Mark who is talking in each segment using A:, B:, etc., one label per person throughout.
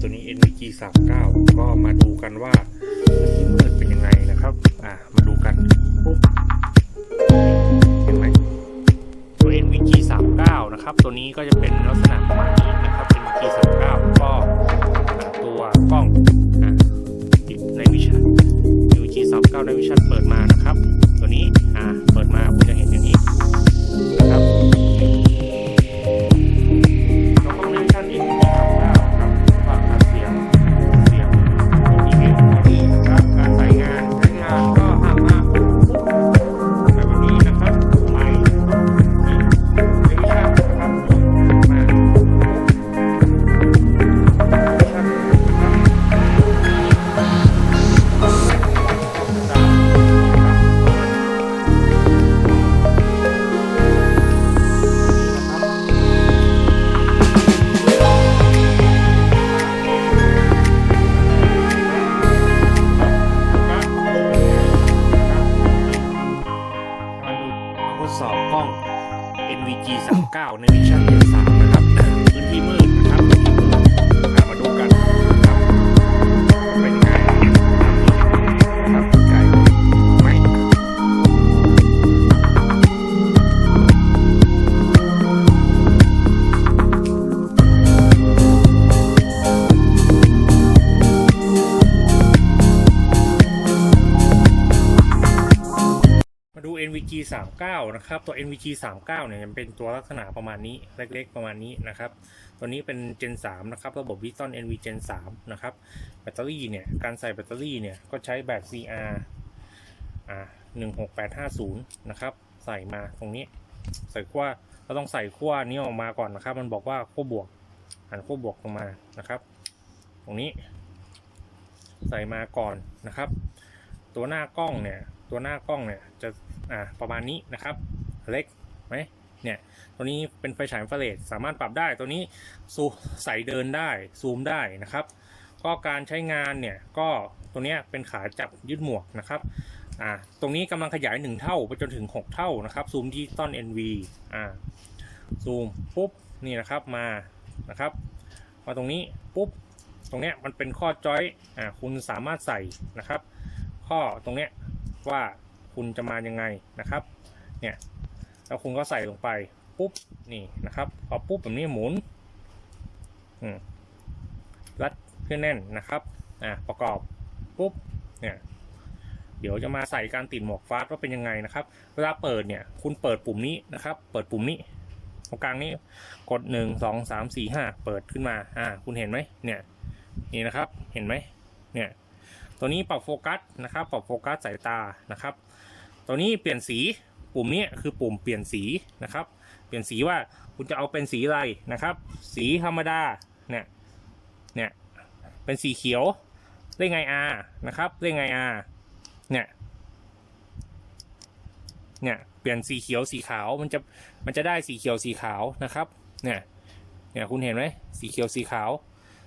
A: ตัวนี้ NVG 39ก็มาดูกันว่าที่มืดเป็นยังไงนะครับ อ่ามาดูกันปุ๊บเห็นไหมตัว NVG 39นะครับ ตัวนี้ก็จะเป็นลักษณะประมาณนี้นะครับ NVG 39ก็ตัวกล้องอ่าติดในวิชั่น NVG 39ในวิชั่นเปิดมา G39 ในวิชั่นเดือน NVG 39นะครับตัว NVG 39เนี่ยมันเป็นตัวลักษณะประมาณนี้เล็กๆ ประมาณนี้นะครับตัวนี้เป็น Gen 3นะครับระบบ Viton NV Gen 3นะครับแบตเตอรี่เนี่ยการใส่แบตเตอรี่เนี่ยก็ใช้แบบ CR อ่า16850นะครับใส่มาตรงนี้ ใส่ขั้วเราต้องใส่ขั้วนี้ออกมาก่อนนะครับ มันบอกว่าขั้วบวกหันขั้วบวกลงมานะครับ ตรงนี้ ใส่มาก่อนนะครับ ตัวหน้ากล้องเนี่ยตัวหน้ากล้องเนี่ยจะ อ่าประมาณนี้นะครับ เล็กไหมเนี่ยตัวนี้เป็นไฟฉายฟาเรดสามารถปรับได้ตัวนี้ซูใส่เดินได้ซูมได้นะครับ ก็การใช้งานเนี่ยก็ตัวนี้เป็นขาจับยึดหมวกนะครับอ่าตรงนี้กำลังขยาย 1 เท่าไปจนถึง 6 เท่านะครับซูมที่ต้น NV อ่าซูมปุ๊บนี่นะครับมานะครับมาตรงนี้ปุ๊บตรงเนี้ยมันเป็นข้อจอยอ่าคุณสามารถใส่นะครับ ข้อตรงเนี้ยว่า คุณจะมายังไงนะครับ เนี่ย แล้วคุณก็ใส่ลงไปปุ๊บนี่นะครับพอปุ๊บแบบนี้หมุนอืมรัดเพื่อแน่นนะครับอ่าประกอบปุ๊บเนี่ยเดี๋ยวจะมาใส่การติดหมวกฟาสว่าเป็นยังไงนะครับ เวลาเปิดเนี่ย คุณเปิดปุ่มนี้นะครับ เปิดปุ่มนี้ตรงกลางนี้กดหนึ่งสองสามสี่ห้าเปิดขึ้นมาอ่าคุณเห็นไหมเนี่ยนี่นะครับเห็นไหมเนี่ยตัวนี้ปรับโฟกัสนะครับ ปรับโฟกัสสายตานะครับ ตัวนี้เปลี่ยนสีปุ่มนี้คือปุ่มเปลี่ยนสีนะครับ เปลี่ยนสีว่าคุณจะเอาเป็นสีอะไรนะครับ สีธรรมดาเนี่ยเนี่ยเป็นสีเขียวเล่ไง R นะครับเล่ไง R เนี่ยเนี่ยเปลี่ยนสีเขียวสีขาวมันจะมันจะได้สีเขียวสีขาวนะครับเนี่ยเนี่ยคุณเห็นไหมสีเขียวสีขาว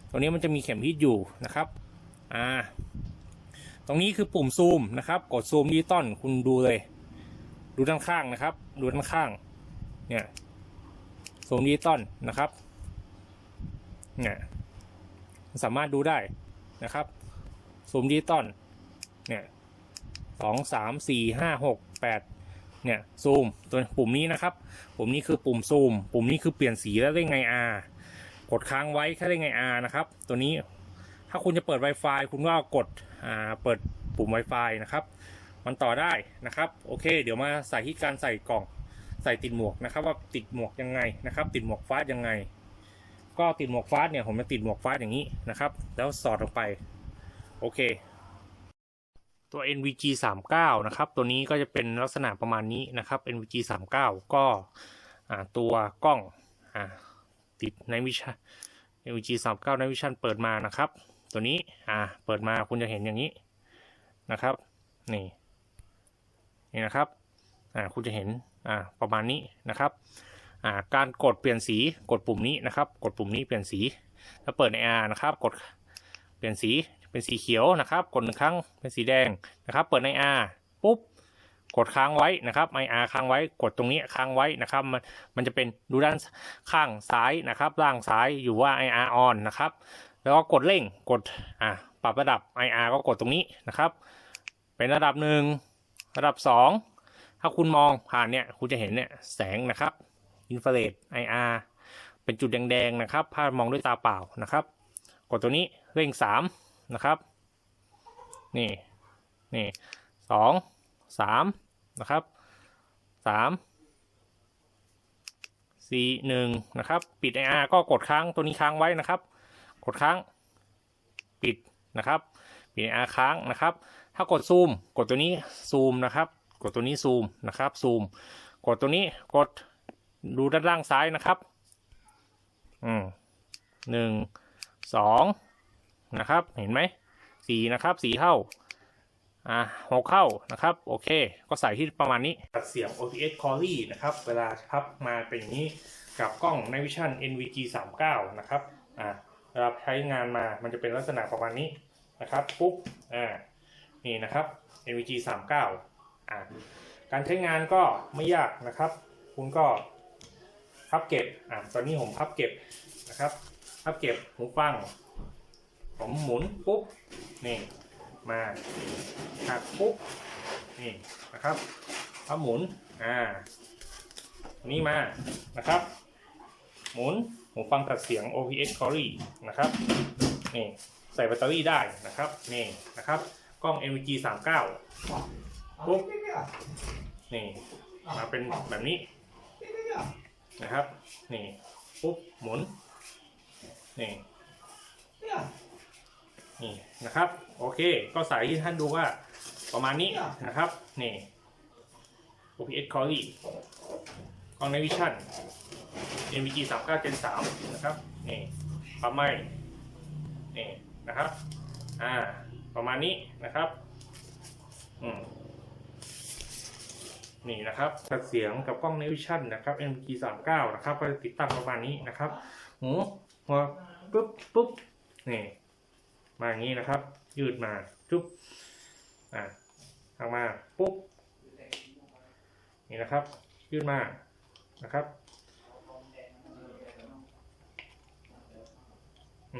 A: ตัวนี้มันจะมีเข็มทิศอยู่นะครับอ่า ตรงนี้คือปุ่มซูมนะครับ กดซูมดิจิตอลคุณดูเลย ดูด้านข้างนะครับ ดูด้านข้าง เนี่ยซูมดิจิตอลนะครับ เนี่ยสามารถดูได้นะครับซูมดิจิตอลเนี่ยสองสามสี่ห้าหกแปดเนี่ยซูมตัวปุ่มนี้นะครับ ปุ่มนี้คือปุ่มซูม ปุ่มนี้คือเปลี่ยนสีแล้วได้ไง R กดค้างไว้แค่ได้ไง R นะครับ ตัวนี้ถ้าคุณจะเปิด Wi-Fi คุณก็กด เปิดปุ่ม Wi-Fi นะครับ มันต่อได้นะครับ โอเค เดี๋ยวมาใส่ที่การใส่กล่องใส่ติดหมวกนะครับ ว่าติดหมวกยังไงนะครับ ติดหมวกฟาสยังไง ก็ติดหมวกฟาสเนี่ยผมจะติดหมวกฟาสอย่างนี้นะครับ แล้วสอดลงไป โอเค ตัว NVG 39นะครับ ตัวนี้ก็จะเป็นลักษณะประมาณนี้นะครับ NVG 39ก็ตัวกล้องอติดในวิชา LG 39ในวิชั่นเปิดมานะครับ ตัวนี้อ่าเปิดมาคุณจะเห็นอย่างนี้นะครับ นี่นี่นะครับอ่าคุณจะเห็นอ่าประมาณนี้นะครับอ่าการกดเปลี่ยนสีกดปุ่มนี้นะครับ กดปุ่มนี้เปลี่ยนสีถ้าเปิดใน R นะครับกดเปลี่ยนสีเป็นสีเขียวนะครับ กดหนึ่งครั้งเป็นสีแดงนะครับ เปิดใน R ปุ๊บกดค้างไว้นะครับ IR ค้างไว้กดตรงนี้ค้างไว้นะครับมันมันจะเป็นดูด้านข้างซ้ายนะครับล่างซ้ายอยู่ว่า IR on นะครับ แล้วก็กดเร่งกดอะปรับระดับ IR ก็กดตรงนี้นะครับ เป็นระดับหนึ่งระดับสองถ้าคุณมองผ่านเนี่ยคุณจะเห็นเนี่ยแสงนะครับอินฟราเรด IR เป็นจุดแดงๆนะครับ ถ้ามองด้วยตาเปล่านะครับ กดตัวนี้เร่งสามนะครับ นี่นี่สองสามนะครับสามสี่หนึ่งนะครับ ปิด IR ก็กดค้างตัวนี้ค้างไว้นะครับ กดค้าง ปิดนะครับปิด IR ค้างนะครับ ถ้ากดซูม กดตัวนี้ซูมนะครับ กดตัวนี้ซูมนะครับซูม กดตัวนี้กดดูด้านล่างซ้ายนะครับ อืมหนึ่งสองนะครับ เห็นไหมสี่นะครับสี่เท่าอ่าหกเข้านะครับ โอเค ก็ใส่ที่ประมาณนี้ตัดเสียง OPS c o r y นะครับ เวลาพับมาเป็นอย่างนี้ กับกล้อง Night Vision NVG 39 นะครับ อ่า เวลาใช้งานมามันจะเป็นลักษณะประมาณนี้นะครับปุ๊บอ่านี่นะครับ NVG 39อ่าการใช้งานก็ไม่ยากนะครับ คุณก็พับเก็บอ่าตอนนี้ผมพับเก็บนะครับพับเก็บหูฟัง ผมหมุนปุ๊บนี่มาหักปุ๊บนี่นะครับพับหมุนอ่านี่มานะครับ หมุน หูฟังตัดเสียง OPS c o r y นะครับนี่ใส่แบตเตอรี่ได้นะครับนี่นะครับ กล้อง NVG 39ปุ๊บนี่มาเป็นแบบนี้นะครับนี่ปุ๊บหมุนนี่นี่นะครับ โอเค ก็ใส่ที่ท่านดูว่าประมาณนี้นะครับนี่ OPS c o r y กล้อง Night Vision NVG 39 Gen 3นะครับนี่ปั๊มไหมนี่นะครับอ่าประมาณนี้นะครับอืมนี่นะครับตัดเสียงกับกล้อง Night Vision นะครับ NVG 39นะครับก็จะติดตั้งประมาณนี้นะครับหูหัวปุ๊บปุ๊บนี่มาอย่างนี้นะครับ ยืดมาจุ๊บอ่าทางมาปุ๊บนี่นะครับ ยืดมานะครับ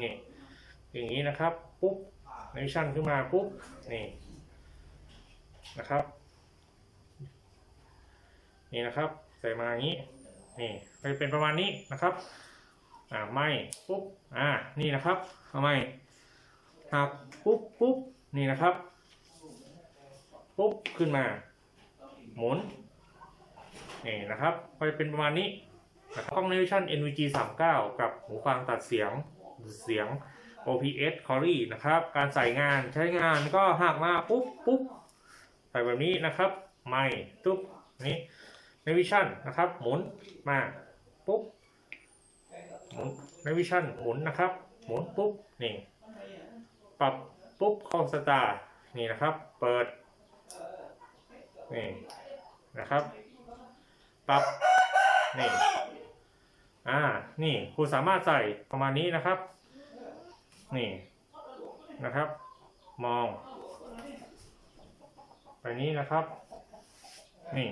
A: นี่อย่างนี้นะครับปุ๊บในชั่นขึ้นมาปุ๊บนี่นะครับนี่นะครับใส่มาอย่างนี้นี่ไปเป็นประมาณนี้นะครับอ่าไม่ปุ๊บอ่านี่นะครับเอาไม่หักปุ๊บปุ๊บนี่นะครับปุ๊บขึ้นมา หมุนนี่นะครับก็จะเป็นประมาณนี้นะครับกล้อง Navision NVG 39กับหูฟังตัดเสียง เสียง OPS c o r y นะครับ การใส่งานใช้งานก็หักมาปุ๊บปุ๊บใส่แบบนี้นะครับ ไม่ตุ๊บนี้ Navision นะครับ หมุนมาปุ๊บหมุน Navision หมุนนะครับ หมุนปุ๊บนี่ปรับปุ๊บเข้าสตาร์นี่นะครับ เปิดนี่นะครับ ปรับนี่ อ่า นี่คุณสามารถใส่ประมาณนี้นะครับ นี่นะครับ มอง ไปนี้นะครับ นี่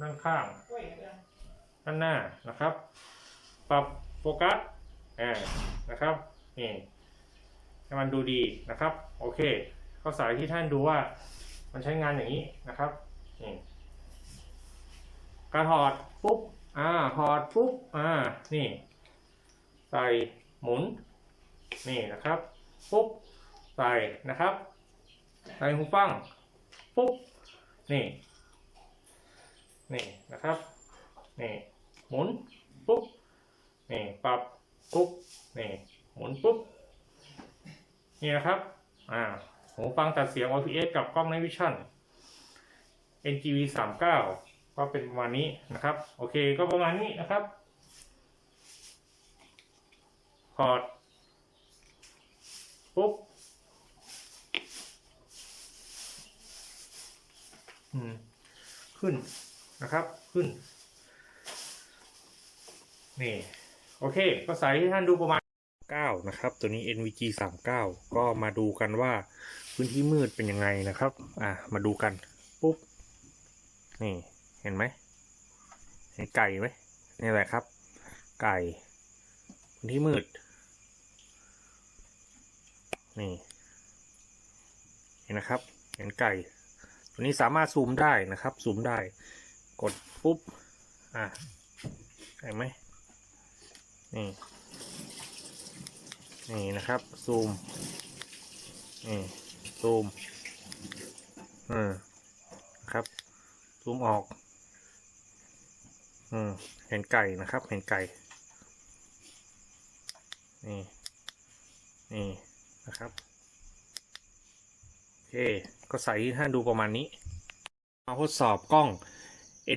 A: ด้านข้าง ด้านหน้านะครับ ปรับโฟกัสอ่านะครับ นี่ให้มันดูดีนะครับ โอเคก็สายที่ท่านดูว่ามันใช้งานอย่างนี้นะครับนี่การถอดปุ๊บ อ่าถอดปุ๊บอ่านี่ ใส่หมุน นี่นะครับปุ๊บใส่นะครับใส่หูฟังปุ๊บนี่นี่นะครับนี่หมุนปุ๊บนี่ปรับปุ๊บนี่หมุนปุ๊บนี่นะครับอ่าหูฟังตัดเสียง OPS กับกล้อง Night Vision NGV 39 ก็เป็นประมาณนี้นะครับ โอเคก็ประมาณนี้นะครับพอร์ตปุ๊บอืมขึ้นนะครับขึ้น นี่ โอเค ก็ใส่ให้ท่านดูประมาณ 9 นะครับ ตัวนี้ NVG 39 ก็มาดูกันว่าพื้นที่มืดเป็นยังไงนะครับ อะ มาดูกัน ปุ๊บ นี่ เห็นไหมเห็นไก่ไหมนี่แหละครับ ไก่พื้นที่มืด นี่ เห็นนะครับ เห็นไก่ ตัวนี้สามารถซูมได้นะครับ ซูมได้ กดปุ๊บ อะเห็นไหมนี่ นี่นะครับ ซูม นี่ ซูมเออครับ ซูมออก อืมเห็นไก่นะครับ เห็นไก่ นี่ นี่นะครับ โอเค ก็ใส่ให้ท่านดูประมาณนี้ มาทดสอบกล้อง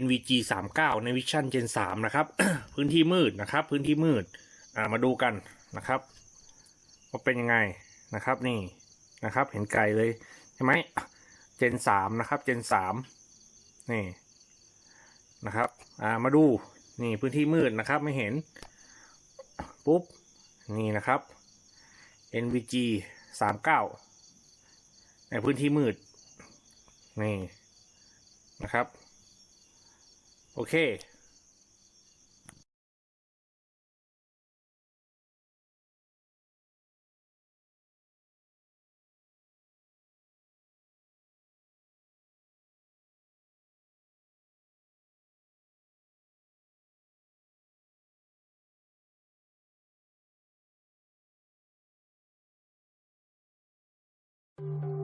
A: NVG 39ใน Vision Gen 3นะครับ พื้นที่มืดนะครับ พื้นที่มืด อ่า มาดูกันนะครับว่าเป็นยังไงนะครับ นี่นะครับ เห็นไกลเลยใช่ไหม Gen 3นะครับ Gen 3นี่ นะครับ อ่า มาดู นี่พื้นที่มืดนะครับ ไม่เห็น ปุ๊บ นี่นะครับ NVG 39ในพื้นที่มืด นี่ นะครับ โอเค
B: Thank you.